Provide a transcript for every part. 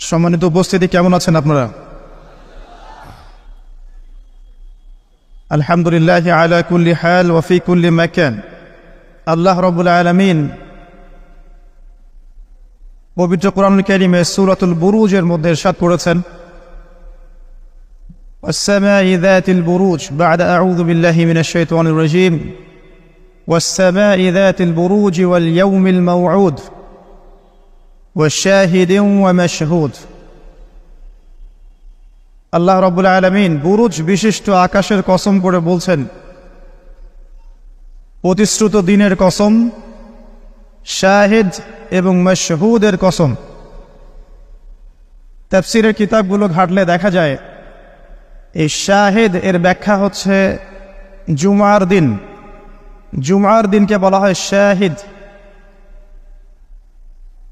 সম্মানিত উপস্থিতি কেমন আছেন আপনারা আলহামদুলিল্লাহ আলা কুল্লি হাল ওয়াফি কুল্লি মাকান আল্লাহ রবুল আলমিন পবিত্র কোরআন কারিমে সুরাতুল বুরুজের মধ্যে ইরশাদ করেছেন والسماء ذات البروج بعد أعوذ بالله من الشيطان الرجيم والسماء ذات البروج واليوم الموعود ওয়াশাহিদ ওয়ামাশহুদ আল্লাহ রবুল আলমিন বুরুজ বিশিষ্ট আকাশের কসম করে বলছেন, প্রতিশ্রুত দিনের কসম, শাহেদ এবং মশহুদের কসম। তাফসিরের কিতাবগুলো ঘাটলে দেখা যায়, এই শাহেদ এর ব্যাখ্যা হচ্ছে জুমার দিন। জুমার দিনকে বলা হয় শাহিদ।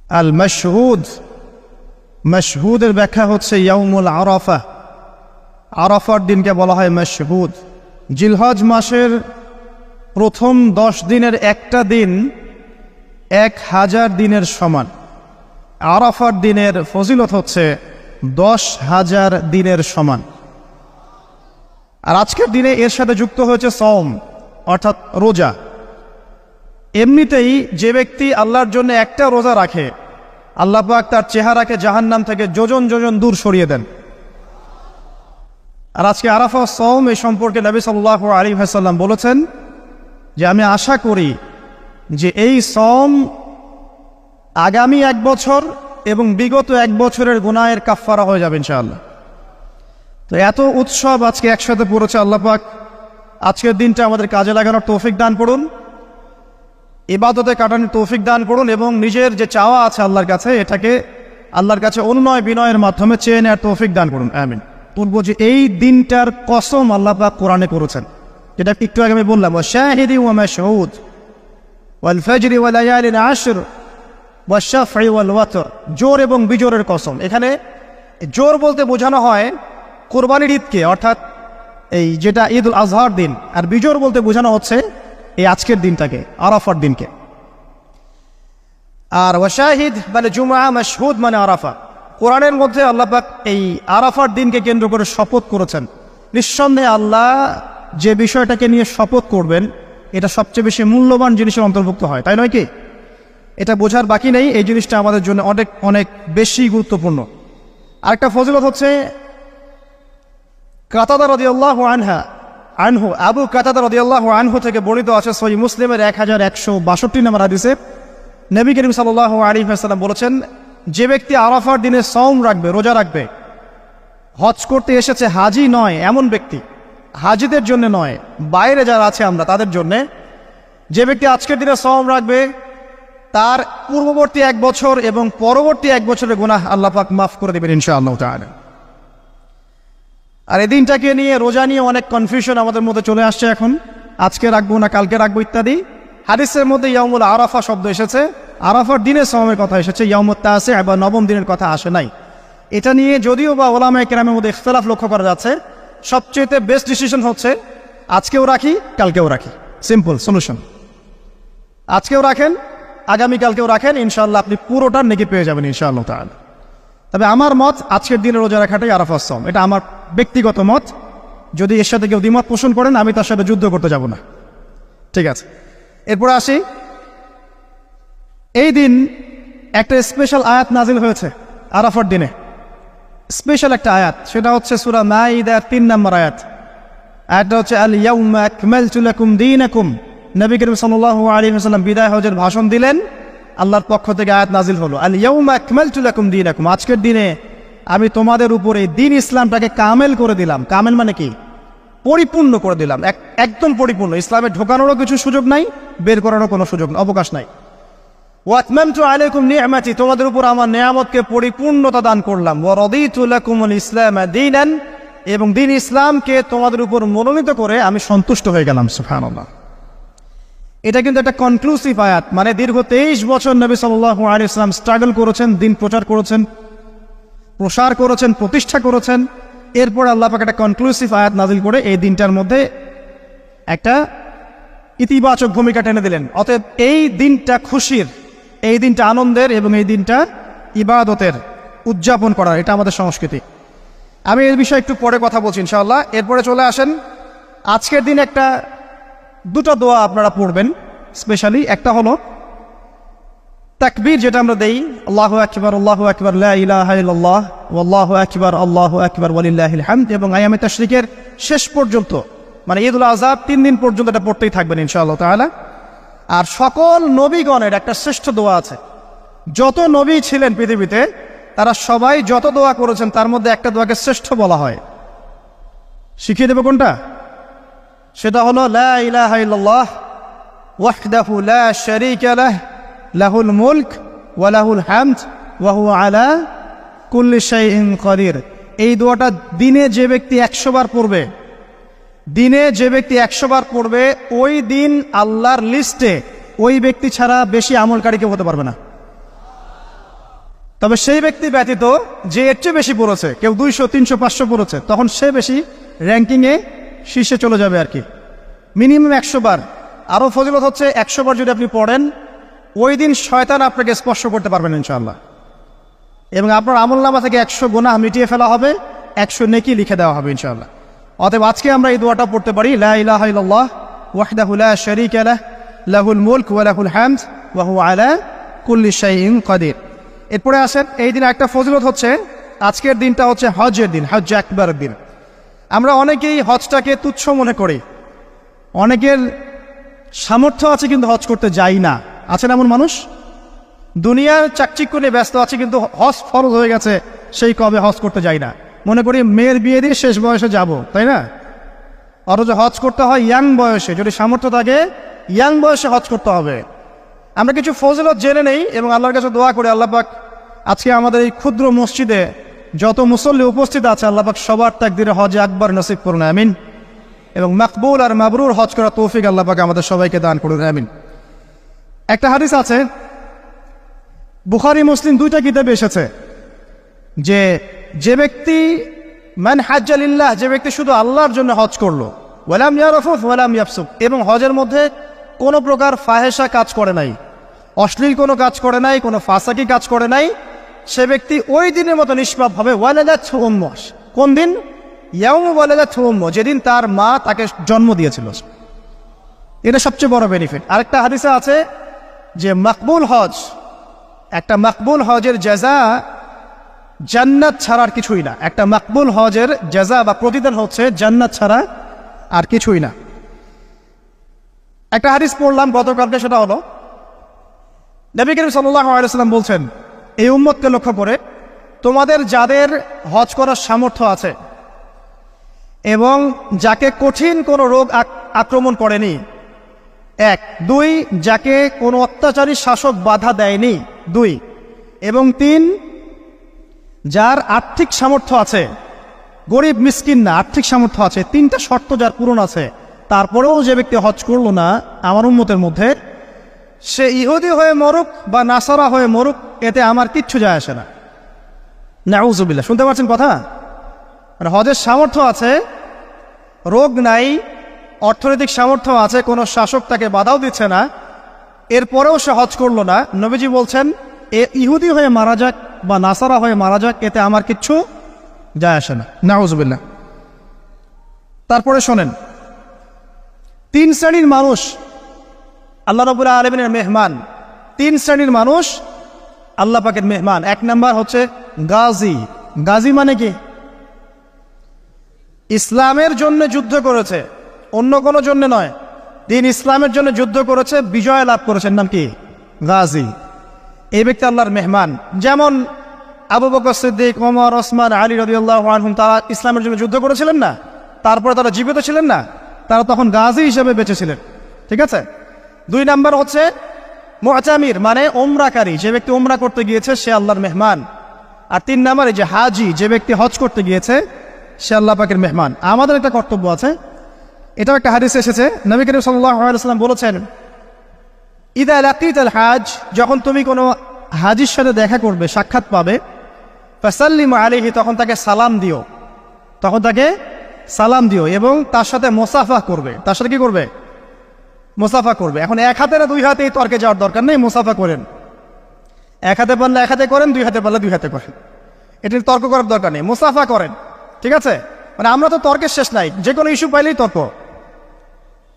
আল মশহুদ মশহুদের ব্যাখ্যা হচ্ছে ইয়াউমুল আরাফা। আরাফার দিনকে বলা হয় মশহুদ। জিলহজ মাসের প্রথম দশ দিনের একটা দিন এক হাজার দিনের সমান। আরাফার দিনের ফজিলত হচ্ছে দশ হাজার দিনের সমান। আর আজকের দিনে এর সাথে যুক্ত হয়েছে সম অর্থাৎ রোজা। এমনিতেই যে ব্যক্তি আল্লাহর জন্য একটা রোজা রাখে আল্লাহ পাক তার চেহারাকে জাহান্নাম থেকে যোজন যোজন দূর সরিয়ে দেন। আর আজকে আরাফা সৌম এই সম্পর্কে নবী সাল্লাহ আলী ভাসাল্লাম বলেছেন যে আমি আশা করি যে এই সম আগামী এক বছর এবং বিগত এক বছরের গুনায়ের কাফফারা হয়ে যাবে ইনশাআল্লাহ। তো এত উৎসব আজকে একসাথে পড়েছে আল্লাহ পাক। আজকের দিনটা আমাদের কাজে লাগানোর তৌফিক দান করুন। ইবাদতে কাটানোর তৌফিক দান করুন এবং নিজের যে চাওয়া আছে আল্লাহর কাছে, এটাকে আল্লাহর কাছে অনুনয় বিনয়ের মাধ্যমে চেয়ে নেওয়ার তৌফিক দান করুন। আমিন। বলব যে এই দিনটার কসম আল্লাহ পাক কোরআনে করেছেন। যেটা একটু আগে আমি বললাম শাহিদি ও মাশহুদ ওয়াল ফজরি ওয়াল লায়ালিন আশর ওয়াল শাফঈ ওয়াল ওয়াতর জোর এবং বিজোরের কসম। এখানে জোর বলতে বোঝানো হয় কোরবানির ঈদকে, অর্থাৎ এই যেটা ঈদ উল আজহার দিন, আর বিজোর বলতে বোঝানো হচ্ছে এই আজকের দিনটাকে, আরাফার দিনকে। আর ওয়াশাহিদ মানে জুমা মাশহুদ মানে আরাফা। কোরআনের মধ্যে আল্লাহ পাক এই আরাফার দিনকে কেন্দ্র করে শপথ করেছেন। নিঃসন্দেহে আল্লাহ যে বিষয়টাকে নিয়ে শপথ করবেন, এটা সবচেয়ে বেশি মূল্যবান জিনিসের অন্তর্ভুক্ত হয়, তাই নয় কি? এটা বোঝার বাকি নেই, এই জিনিসটা আমাদের জন্য অনেক অনেক বেশি গুরুত্বপূর্ণ। আরেকটা ফজিলত হচ্ছে, কাতাদা রদিয়াল্লাহ আনহা আনহু, আবু কাতাদা রদিয়াল্লাহ আনহু থেকে বর্ণিত আছে সহি মুসলিমের এক হাজার একশো বাষট্টি নম্বর হাদিসে। নবী করিম সাল্লাহ আলী সাল্লাম বলেছেন, যে ব্যক্তি আরাফার দিনে সৌম রাখবে, রোজা রাখবে, হজ করতে এসেছে হাজি নয় এমন ব্যক্তি, হাজিদের জন্য নয়, বাইরে যারা আছে আমরা তাদের জন্য, যে ব্যক্তি আজকের দিনে সৌম রাখবে, তার পূর্ববর্তী এক বছর এবং পরবর্তী এক বছরের গুনাহ আল্লাহ পাক মাফ করে দেবেন ইনশাআল্লাহ তাআলা। আর এই দিনটাকে নিয়ে রোজা নিয়ে অনেক কনফিউশন আমাদের মধ্যে চলে আসছে এখন। আজকে রাখব না, কালকে রাখব ইত্যাদি। হাদিসের মধ্যে ইয়ামুল আরাফা শব্দ এসেছে। আরাফার দিনের সময়ের কথা এসেছে ইয়ামুত্তা আছে বা নবম দিনের কথা আসে নাই। এটা নিয়ে যদিও বা ওলামায় কেরামের মধ্যে ইখতলাফ লক্ষ্য করা যাচ্ছে সবচেয়ে বেস্ট ডিসিশন হচ্ছে, আজকেও রাখি, কালকেও রাখি। সিম্পল সলিউশন আজকেও রাখেন, আগামীকালকেও রাখেন ইনশাল্লাহ আপনি পুরোটার নেকি পেয়ে যাবেন, ইনশাআল্লাহ তাহলে তবে আমার মত আজকের দিনে রোজা রাখাটাই আরাফার সম এটা আমার ব্যক্তিগত মত। যদি এর সাথে কেউ দ্বিমত পোষণ করেন, আমি তার সাথে যুদ্ধ করতে যাব না। ঠিক আছে। এরপরে আসি। এই দিন একটা স্পেশাল আয়াত নাজিল হয়েছে আরাফার দিনে। স্পেশাল একটা আয়াত। সেটা হচ্ছে সুরা মাইদার তিন নম্বর আয়াত। আয়াতটা হচ্ছে আল ইয়াউমা আকমালতু লাকুম দীনাকুম। নবী করিম সাল্লাল্লাহু আলাইহি ওয়াসাল্লাম বিদায় হজের ভাষণ দিলেন। আল্লাহর পক্ষ থেকে আয়াত নাজিল হলো। আল আকমালতু লাকুম দীনাকুম। আজকের দিনে আমি তোমাদের উপরে দিন ইসলামটাকে কামেল করে দিলাম। কামেল মানে কি? পরিপূর্ণ করে দিলাম। এক- একদম পরিপূর্ণ। ইসলামে ঢোকানোরও কিছু সুযোগ নাই, বের করারও কোনো সুযোগ অবকাশ নাই। ওয়াতমামতু আলাইকুম নি'মাতি তোমাদের উপর আমার নিয়ামতকে পরিপূর্ণতা দান করলাম। ওয়া রাদিতু লাকুমুল ইসলাম দীনান। এবং দিন ইসলামকে তোমাদের উপর মনোনীত করে আমি সন্তুষ্ট হয়ে গেলাম, সুবহানাল্লাহ। এটা কিন্তু একটা কনক্লুসিভ আয়াত মানে দীর্ঘ তেইশ বছর নবী আলাইহি ইসলাম স্ট্রাগল করেছেন, দিন প্রচার করেছেন, প্রসার করেছেন, প্রতিষ্ঠা করেছেন। এরপর আল্লাহ পাক একটা কনক্লুসিভ আয়াত নাজিল করে এই দিনটার মধ্যে একটা ইতিবাচক ভূমিকা টেনে দিলেন। অতএব এই দিনটা খুশির, এই দিনটা আনন্দের এবং এই দিনটা ইবাদতের উদযাপন করার, এটা আমাদের সংস্কৃতি। আমি এর বিষয়ে একটু পরে কথা বলছি ইনশাআল্লাহ। এরপরে চলে আসেন, আজকের দিন একটা দুটো দোয়া আপনারা পড়বেন স্পেশালি একটা হলো তাকবীর যেটা আমরা দেই, আল্লাহু আকবার আল্লাহু আকবার ইল্লাল্লাহ, ওয়াল্লাহু আকবার, আল্লাহু আকবার, ওয়ালিল্লাহিল হামদ, এবং আয়ামে তাশরিকের শেষ পর্যন্ত মানে ঈদুল আজহা তিন দিন পর্যন্ত এটা পড়তেই থাকবেন ইনশাআল্লাহ তাআলা। আর সকল নবীগণের একটা শ্রেষ্ঠ দোয়া আছে। যত নবী ছিলেন পৃথিবীতে, তারা সবাই যত দোয়া করেছেন, তার মধ্যে একটা দোয়াকে শ্রেষ্ঠ বলা হয়। শিখিয়ে দেবো কোনটা? সেটা হলো, লা ইলাহা ইল্লাল্লাহ, ওয়াহদাহু লা শারীকা লাহ, লাহুল মুলক ওয়া লাহুল হামদ ওয়া হুয়া আলা কুল্লি শাইইন কাদির। এই দোয়াটা দিনে যে ব্যক্তি একশো বার পড়বে, দিনে যে ব্যক্তি একশো বার পড়বে, ওই দিন আল্লাহর লিস্টে ওই ব্যক্তি ছাড়া বেশি আমলকারী কেউ হতে পারবে না। তবে সেই ব্যক্তি ব্যতীত যে এর চেয়ে বেশি পড়েছে, কেউ দুইশো, তিনশো, পাঁচশো পড়েছে, তখন সে বেশি র্যাঙ্কিংয়ে শীর্ষে চলে যাবে আর কি। মিনিমাম একশো বার। আরও ফজিলত হচ্ছে একশো বার যদি আপনি পড়েন, ওই দিন শয়তান আপনাকে স্পর্শ করতে পারবেন ইনশাআল্লাহ। এবং আপনার আমল নামা থেকে একশো গোনা মিটিয়ে ফেলা হবে, একশো নেকি লিখে দেওয়া হবে ইনশাআল্লাহ। অতএব আজকে আমরা এই দোয়াটা পড়তে পারি, লা ইলাহা ইল্লাল্লাহ, ওয়াহদাহু লা শারীকা লাহ, লাহুল মুলক ওয়া লাহুল হামদ, ওয়া হুয়া আলা কুল্লি শাইইন কাদির। এরপরে আসেন, এই দিন একটা ফজিলত হচ্ছে, আজকের দিনটা হচ্ছে হজের দিন হজ একবারের দিন। আমরা অনেকেই হজটাকে তুচ্ছ মনে করি। অনেকের সামর্থ্য আছে কিন্তু হজ করতে যাই না। আছেন এমন মানুষ? দুনিয়ার চাকচিক্য নিয়ে ব্যস্ত আছে কিন্তু হজ ফরজ হয়ে গেছে, সেই কবে হজ করতে যাই না। মনে করি মেয়ের বিয়ে দিয়ে শেষ বয়সে যাব, তাই না? অথচ হজ করতে হয় ইয়াং বয়সে, যদি সামর্থ্য থাকে, ইয়াং বয়সে হজ করতে হবে। আমরা কিছু ফজলত জেনে নেই এবং আল্লাহর কাছে দোয়া করি, আল্লাহ পাক আজকে আমাদের এই ক্ষুদ্র মসজিদে যত মুসল্লি উপস্থিত আছে, আল্লাহ পাক সবার তাকদিরে হজে আকবর নসিব করুন, আমিন। এবং মাকবুল আর মাবরুর হজ করা তৌফিক আল্লাহ পাক আমাদের সবাইকে দান করুন, আমিন। একটা হাদিস আছে, বুখারি, মুসলিম দুইটা কিতাবে এসেছে যে যে ব্যক্তি, মান হাজ্জালিল্লাহ যে ব্যক্তি শুধু আল্লাহর জন্য হজ করল, ওয়ালাম ইয়ারফুফ, ওয়ালাম ইয়াফসুক, এবং হজের মধ্যে কোনো প্রকার ফাহেসা কাজ করে নাই, অশ্লীল কোনো কাজ করে নাই, কোনো ফাঁসাকি কাজ করে নাই সে ব্যক্তি ওই দিনের মতো নিষ্পাপ হবে। ওয়ালেদা ছুম্মস কোন দিন? ইয়াউম ওয়ালেদা ছুম্ম যেদিন তার মা তাকে জন্ম দিয়েছিল। এটা সবচেয়ে বড় বেনিফিট আরেকটা হাদিসে আছে যে মাকবুল হজ, একটা মাকবুল হজের জাজা জান্নাত ছাড়ার কিছুই না। একটা মাকবুল হজের জাজা বা প্রতিদান হচ্ছে জান্নাত ছাড়া আর কিছুই না। একটা হাদিস পড়লাম গতকালকে, সেটা হলো, নবী করিম সাল্লাম বলছেন এই উম্মতকে লক্ষ্য করে তোমাদের যাদের হজ করার সামর্থ্য আছে এবং যাকে কঠিন কোনো রোগ আক- আক্রমণ করেনি। এক, দুই, যাকে কোনো অত্যাচারী শাসক বাধা দেয়নি। দুই, এবং তিন, যার আর্থিক সামর্থ্য আছে, গরিব, মিসকিন না, আর্থিক সামর্থ্য আছে, তিনটা শর্ত যার পূরণ আছে, তারপরেও যে ব্যক্তি হজ করল না, আমার উন্মতের মধ্যে সে ইহুদি হয়ে মরুক বা নাসারা হয়ে মরুক, এতে আমার কিচ্ছু যায় আসে না। নাউজুবিল্লা শুনতে পাচ্ছেন কথা? মানে হজের সামর্থ্য আছে, রোগ নাই, অর্থনৈতিক সামর্থ্য আছে, কোনো শাসক তাকে বাধাও দিচ্ছে না, এরপরেও সে হজ করল না। নবীজি বলছেন, এ ইহুদি হয়ে মারা যাক বা নাসারা হয়ে মারা যাক, এতে আমার কিচ্ছু যায় আসে না। নাউজুবিল্লা তারপরে শোনেন, তিন শ্রেণির মানুষ আল্লাহ রবুল্লাহ আলমিনের মেহমান। তিন শ্রেণির মানুষ, আল্লাহ পাকের মেহমান। এক নাম্বার হচ্ছে গাজী। গাজী মানে কি? ইসলামের জন্য যুদ্ধ করেছে। অন্য কোনো জন্য নয়। দিন ইসলামের জন্য যুদ্ধ করেছে, বিজয় লাভ করেছেন নাম কি? গাজী। এই ব্যক্তি আল্লাহর মেহমান। যেমন আবু বকর সিদ্দিক, ওমর, ওসমান, আলী রদিউল্লাহ আনহুম, তারা ইসলামের জন্য যুদ্ধ করেছিলেন না? তারপরে তারা জীবিত ছিলেন না? তারা তখন গাজী হিসেবে বেঁচেছিলেন ঠিক আছে? দুই নাম্বার হচ্ছে মোচামির মানে ওমরাকারী যে ব্যক্তি ওমরা করতে গিয়েছে, সে আল্লাহর মেহমান। আর তিন নাম্বারে যে হাজি, যে ব্যক্তি হজ করতে গিয়েছে, সে আল্লাহ পাকের মেহমান। আমাদের একটা কর্তব্য আছে। এটাও একটা হাদিস এসেছে। নবী করিম সাল্লাম বলেছেন ঈদ ইদা লাকিত আল হাজ যখন তুমি কোনো হাজির সাথে দেখা করবে, সাক্ষাৎ পাবে, ফাসাল্লিম আলিহি তখন তাকে সালাম দিও। তখন তাকে সালাম দিও এবং তার সাথে মোসাফা করবে। তার সাথে কি করবে? মোসাফা করবে। এখন এক হাতে না দুই হাতে এই তর্কে যাওয়ার দরকার নেই, মুসাফা করেন। এক হাতে পারলে এক হাতে করেন, দুই হাতে পারলে দুই হাতে করেন। এটা নিয়ে তর্ক করার দরকার নেই, মুসাফা করেন, ঠিক আছে? মানে আমরা তো তর্কের শেষ নাই, যে কোনো ইস্যু পাইলেই তর্ক।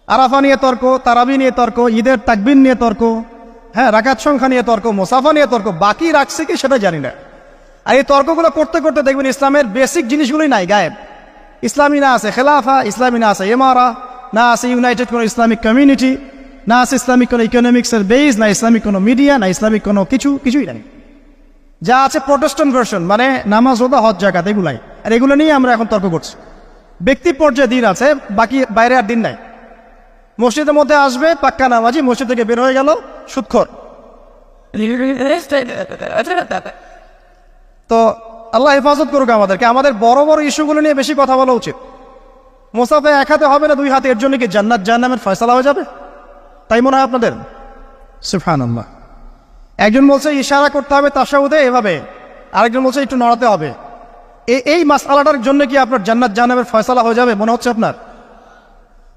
আরাফা নিয়ে তর্ক, তারাবি নিয়ে তর্ক, ঈদের তাকবিন নিয়ে তর্ক হ্যাঁ রাকাত সংখ্যা নিয়ে তর্ক, মুসাফা নিয়ে তর্ক, বাকি রাখছে কি সেটা জানি না। আর এই তর্কগুলো করতে করতে দেখবেন ইসলামের বেসিক জিনিসগুলোই নাই, গায়েব। ইসলামী না আছে, খেলাফা, ইসলামী না আছে এমারা না আছে ইউনাইটেড কোনো ইসলামিক কমিউনিটি না আছে ইসলামিক কোনো ইকোনমিক্সের বেস না ইসলামিক কোনো মিডিয়া না ইসলামিক কোনো কিছু, কিছুই নাই। যা আছে প্রোটেস্টন ভার্সন মানে নামাজ রোদা হজ জাকাত এগুলাই। আর এগুলো নিয়ে আমরা এখন তর্ক করছি। ব্যক্তি পর্যায়ে দিন আছে, বাকি বাইরে আর দিন নাই। মসজিদের মধ্যে আসবে, পাক্কা নামাজি, মসজিদ থেকে বের হয়ে গেল, সুৎখর। তো আল্লাহ হেফাজত করুক আমাদেরকে। আমাদের বড় বড় ইস্যুগুলো নিয়ে বেশি কথা বলা উচিত। মোসাফে এক হাতে হবে না, দুই হাতে। এর জন্য কি জান্নাত জাহান্নামের ফয়সালা হয়ে যাবে? তাই মনে হয় আপনাদের? সুফান একজন বলছে, ইশারা করতে হবে তার তাসাউদে এভাবে। আরেকজন বলছে, একটু নড়াতে হবে। এই মাসালাটার জন্য কি আপনার জান্নাত জাহান্নামের ফয়সালা হয়ে যাবে, মনে হচ্ছে আপনার?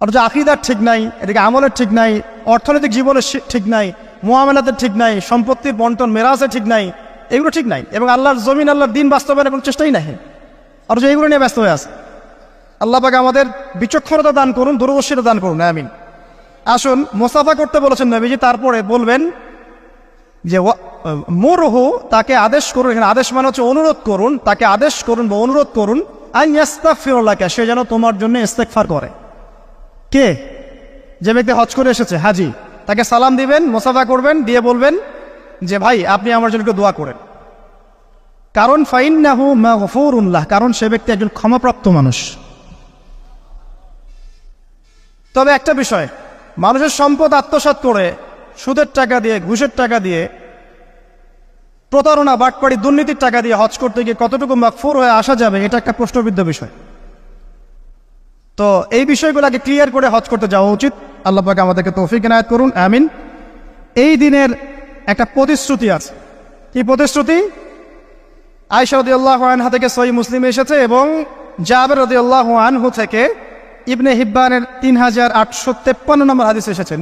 অথচ আকিদার ঠিক নাই, এদিকে আমলের ঠিক নাই, অর্থনৈতিক জীবনের ঠিক নাই মোয়ামেলাতের ঠিক নাই, সম্পত্তির বন্টন, মেরাজের ঠিক নাই, এগুলো ঠিক নাই। এবং আল্লাহর জমিন, আল্লাহর দিন বাস্তবায়নের কোনো চেষ্টাই নাই। অথচ এইগুলো নিয়ে ব্যস্ত হয়ে আছে। আল্লাহ পাকে আমাদের বিচক্ষণতা দান করুন, দূরদর্শিতা দান করুন, আমিন। আসুন মোসাফা করতে বলেছেন নবীজি, তারপরে বলবেন যে মোরহু, তাকে আদেশ করুন, এখানে আদেশ মানে হচ্ছে অনুরোধ করুন, তাকে আদেশ করুন বা অনুরোধ করুন আইন ইস্তাকফিরুল্লাহকে সে যেন তোমার জন্য ইস্তেকফার করে। কে? যে ব্যক্তি হজ করে এসেছে, হাজি, তাকে সালাম দিবেন মোসাফা করবেন, দিয়ে বলবেন যে, ভাই, আপনি আমার জন্য একটু দোয়া করেন। কারণ ফাইন নাহু উল্লাহ কারণ সে ব্যক্তি একজন ক্ষমাপ্রাপ্ত মানুষ। তবে একটা বিষয়, মানুষের সম্পদ আত্মসাৎ করে সুদের টাকা দিয়ে, ঘুষের টাকা দিয়ে, প্রতারণা, বাটপাড়ি, দুর্নীতির টাকা দিয়ে হজ করতে গিয়ে কতটুকু মাকফুর হয়ে আসা যাবে, এটা একটা প্রশ্নবিদ্ধ বিষয়। তো এই বিষয়গুলোকে ক্লিয়ার করে হজ করতে যাওয়া উচিত। আল্লাহ পাকে আমাদেরকে তৌফিক এনায়ত করুন, আমিন। এই দিনের একটা প্রতিশ্রুতি আছে। কি প্রতিশ্রুতি? আয়সা রদি আল্লাহ আনহা থেকে সই মুসলিম এসেছে এবং জাবের রদি আল্লাহ আনহু থেকে ইবনে হিব্বানের তিন হাজার আটশো তেপ্পান্ন নম্বর হাদিস এসেছেন,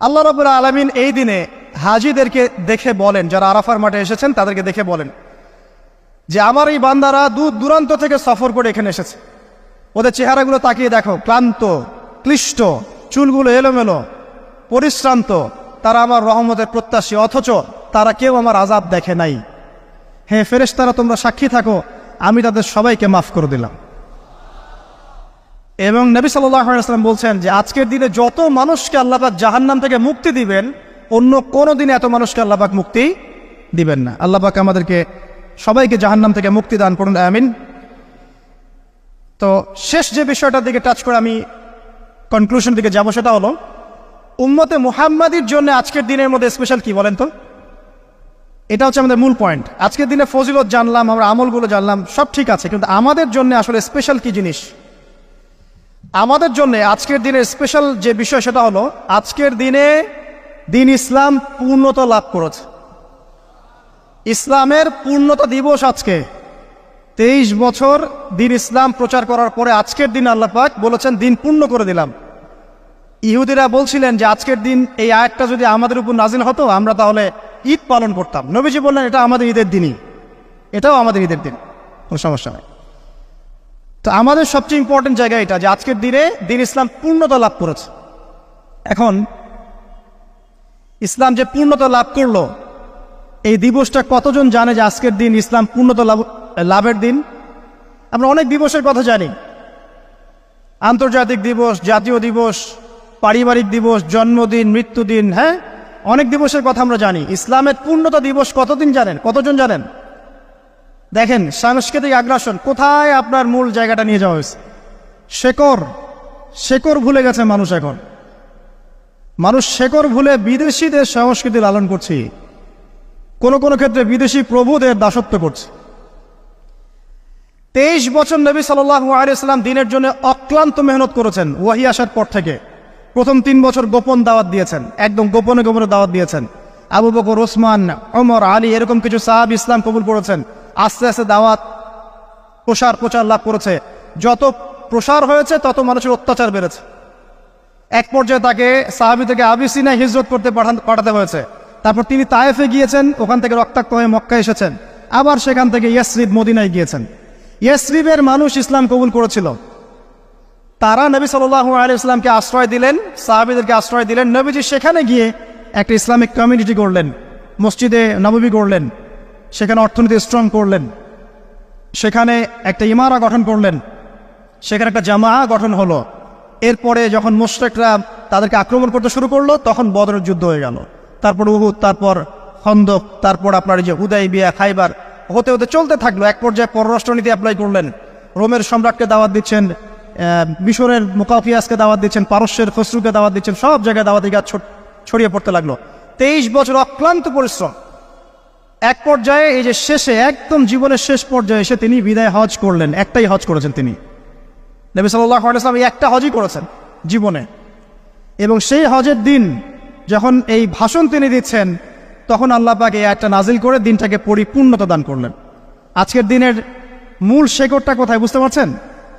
আল্লাহ রবুল্লা আলমিন এই দিনে হাজিদেরকে দেখে বলেন, যারা আরাফার মাঠে এসেছেন তাদেরকে দেখে বলেন যে আমার এই বান্দারা দূর দূরান্ত থেকে সফর করে এখানে এসেছে। ওদের চেহারাগুলো তাকিয়ে দেখো, ক্লান্ত, ক্লিষ্ট, চুলগুলো এলোমেলো, পরিশ্রান্ত, তারা আমার রহমতের প্রত্যাশী, অথচ তারা কেউ আমার আজাব দেখে নাই। হে ফেরেশ তারা তোমরা সাক্ষী থাকো, আমি তাদের সবাইকে মাফ করে দিলাম। এবং নবী সাল্লাম বলছেন যে আজকের দিনে যত মানুষকে আল্লাপাক জাহান্নাম থেকে মুক্তি দিবেন, অন্য কোনো দিনে এত মানুষকে আল্লাপাক মুক্তি দিবেন না। আল্লাপাক আমাদেরকে সবাইকে জাহান্নাম থেকে মুক্তি দান করুন, আমিন। তো শেষ যে বিষয়টার দিকে টাচ করে আমি কনক্লুশন দিকে যাব সেটা হলো, উম্মতে মুহাম্মাদির জন্য আজকের দিনের মধ্যে স্পেশাল কি বলেন তো? এটা হচ্ছে আমাদের মূল পয়েন্ট আজকের দিনে ফজিলত জানলাম, আমরা আমলগুলো জানলাম, সব ঠিক আছে, কিন্তু আমাদের জন্য আসলে স্পেশাল কি জিনিস? আমাদের জন্য আজকের দিনের স্পেশাল যে বিষয় সেটা হলো, আজকের দিনে দিন ইসলাম পূর্ণতা লাভ করেছে। ইসলামের পূর্ণতা দিবস আজকে। তেইশ বছর দিন ইসলাম প্রচার করার পরে আজকের দিন আল্লাহ পাক বলেছেন, দিন পূর্ণ করে দিলাম। ইহুদিরা বলছিলেন যে আজকের দিন এই আয়াতটা যদি আমাদের উপর নাজিল হতো, আমরা তাহলে ঈদ পালন করতাম। নবীজি বললেন, এটা আমাদের ঈদের দিনই। এটাও আমাদের ঈদের দিন। কোনো সমস্যা নেই। তো আমাদের সবচেয়ে ইম্পর্টেন্ট জায়গা এটা যে আজকের দিনে দিন ইসলাম পূর্ণতা লাভ করেছে। এখন ইসলাম যে পূর্ণতা লাভ করল, এই দিবসটা কতজন জানে যে আজকের দিন ইসলাম পূর্ণতা লাভ, লাভের দিন? আমরা অনেক দিবসের কথা জানি। আন্তর্জাতিক দিবস, জাতীয় দিবস, পারিবারিক দিবস, জন্মদিন, মৃত্যুদিন হ্যাঁ? অনেক দিবসের কথা আমরা জানি। ইসলামের পূর্ণতা দিবস কতদিন জানেন? কতজন জানেন? দেখেন, সাংস্কৃতিক আগ্রাসন, কোথায় আপনার মূল জায়গাটা নিয়ে যাওয়া হয়েছে? শেকর শেকর ভুলে গেছে মানুষ এখন। মানুষ শেকর ভুলে বিদেশিদের সংস্কৃতি লালন করছে। কোনো কোনো ক্ষেত্রে বিদেশি প্রভুদের দাসত্ব করছে। তেইশ বছর নবী সাল্লাহ আলিয়াল্লাম দিনের জন্য অক্লান্ত মেহনত করেছেন, ওয়াহি আসার পর থেকে। প্রথম তিন বছর গোপন দাওয়াত দিয়েছেন, একদম গোপনে গোপনে দাওয়াত দিয়েছেন। আবু বকর, ওসমান, ওমর, আলী, এরকম কিছু সাহাব ইসলাম কবুল করেছেন। আস্তে আস্তে দাওয়াত, প্রসার, প্রচার লাভ করেছে। যত প্রসার হয়েছে, তত মানুষের অত্যাচার বেড়েছে। এক পর্যায়ে তাকে সাহাবি থেকে আবিসিনায় হিজরত করতে পাঠান পাঠাতে হয়েছে। তারপর তিনি তায়েফে গিয়েছেন, ওখান থেকে রক্তাক্ত হয়ে মক্কা এসেছেন। আবার সেখান থেকে ইয়াসরিব মদিনায় গিয়েছেন। ইয়াসরিবের মানুষ ইসলাম কবুল করেছিল। তারা নবী সাল্লাহ ইসলামকে আশ্রয় দিলেন, সাহাবিদেরকে আশ্রয় দিলেন। নবীজি সেখানে গিয়ে একটা ইসলামিক কমিউনিটি গড়লেন, মসজিদে নববী করলেন সেখানে অর্থনীতি স্ট্রং করলেন। সেখানে একটা ইমারা গঠন করলেন। সেখানে একটা জামা গঠন হলো। এরপরে যখন মোশরেকরা তাদেরকে আক্রমণ করতে শুরু করল, তখন বদরের যুদ্ধ হয়ে গেল। তারপর উহুদ, তারপর খন্দক, তারপর আপনার যে হুদাই বিয়া খাইবার হতে হতে চলতে থাকল। এক পর্যায়ে পররাষ্ট্রনীতি অ্যাপ্লাই করলেন। রোমের সম্রাটকে দাওয়াত দিচ্ছেন মিশরের মুকাফিয়াসকে দাওয়াত দিচ্ছেন, পারস্যের খসরুকে দাওয়াত দিচ্ছেন, সব জায়গায় দাওয়াতি গাছ ছড়িয়ে পড়তে লাগল। তেইশ বছর অক্লান্ত পরিশ্রম। এক পর্যায়ে এই যে শেষে, একদম জীবনের শেষ পর্যায়ে এসে তিনি বিদায় হজ করলেন। একটাই হজ করেছেন তিনি। নবী সাল্লাহ এই একটা হজই করেছেন জীবনে। এবং সেই হজের দিন যখন এই ভাষণ তিনি দিচ্ছেন, তখন আল্লাহ পাক একটা নাজিল করে দিনটাকে পরিপূর্ণতা দান করলেন। আজকের দিনের মূল শেকড়টা কোথায় বুঝতে পারছেন?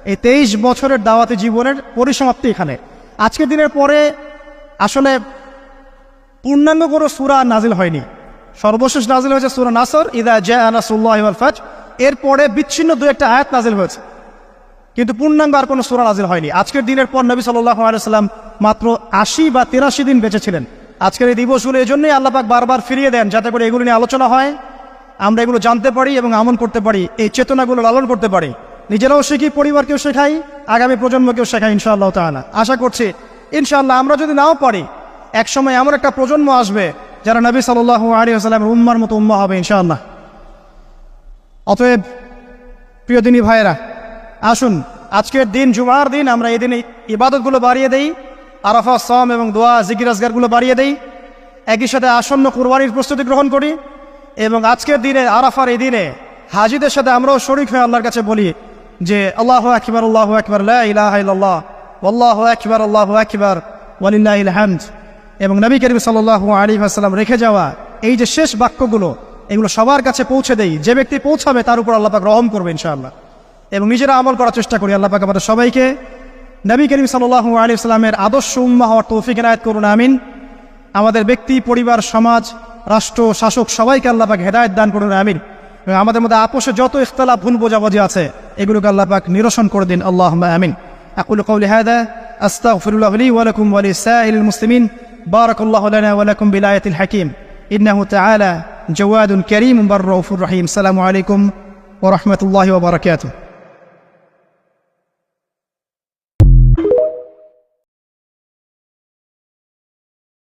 এই তেইশ বছরের দাওয়াতি জীবনের পরিসমাপ্তি এখানে। আজকের দিনের পরে আসলে পূর্ণাঙ্গ কোনো সুরা নাজিল হয়নি। সর্বশেষ নাজিল হয়েছে সুরা নাসর, ইদা জা আনাসুল্লাহ ফাজ এরপরে বিচ্ছিন্ন দু একটা আয়াত নাজিল হয়েছে। কিন্তু পূর্ণাঙ্গ আর কোনো সুরা নাজিল হয়নি। আজকের দিনের পর নবী সাল্লাহ আলাইসাল্লাম মাত্র আশি বা তিরাশি দিন বেঁচে ছিলেন। আজকের এই দিবসগুলো এই জন্যই আল্লাপাক বারবার ফিরিয়ে দেন, যাতে করে এগুলো নিয়ে আলোচনা হয়, আমরা এগুলো জানতে পারি এবং আমল করতে পারি, এই চেতনাগুলো লালন করতে পারি। নিজেরাও শিখি, পরিবারকেও শেখাই, আগামী প্রজন্মকেও শেখাই ইনশাআল্লাহ তাআলা। আশা করছি, ইনশাআল্লাহ আমরা যদি নাও পারি, একসময় এমন একটা প্রজন্ম আসবে যারা নবী সাল্লাহ আলী আসালামের উম্মার মতো উম্মা হবে ইনশাআল্লাহ। অতএব, প্রিয় দিনী ভাইয়েরা, আসুন, আজকের দিন, জুমার দিন আমরা এই দিনে ইবাদতগুলো বাড়িয়ে দেই, আরাফা সম এবং দোয়া, জিকির, আজগারগুলো বাড়িয়ে দেই, একই সাথে আসন্ন কুরবানির প্রস্তুতি গ্রহণ করি এবং আজকের দিনে, আরাফার এই দিনে হাজিদের সাথে আমরাও শরিক হয়ে আল্লাহর কাছে বলি যে, আল্লাহ আকবর আল্লাহ আকবর ইলাহ আল্লাহ আকবর আল্লাহ আকবর ওয়ালিল্লাহ হামদ। এবং নবী করিম সাল আলী আসসালাম রেখে যাওয়া এই যে শেষ বাক্যগুলো, এগুলো সবার কাছে পৌঁছে দেই। যে ব্যক্তি পৌঁছাবে, তার উপর আল্লাপাক রহম করবে ইনশাআল্লাহ। এবং নিজেরা আমল করার চেষ্টা করি আল্লাপাক আমাদের সবাইকে। নবী করিম সাল্লাহ আলী ইসলামের আদর্শ উম্মা হওয়ার তৌফিক এনায়ত করুন, আমিন। আমাদের ব্যক্তি, পরিবার, সমাজ, রাষ্ট্র, শাসক সবাইকে আল্লাপাক হেদায়ত দান করুন, আমিন। আমাদের মধ্যে আপোষে যত ইফতলা ভুল বোঝাবুঝি আছে, এগুলোকে আল্লাপাক নিরসন করে দিন আল্লাহ আমিন। আকুল কৌলি হায়দা আস্তাফিরুল্লাহ আলী ওয়ালাইকুম আলী সাহ মুসলিমিন। بارك الله لنا ولكم بالآية الحكيم إنه تعالى جواد كريم بر رؤوف رحيم السلام عليكم ورحمة الله وبركاته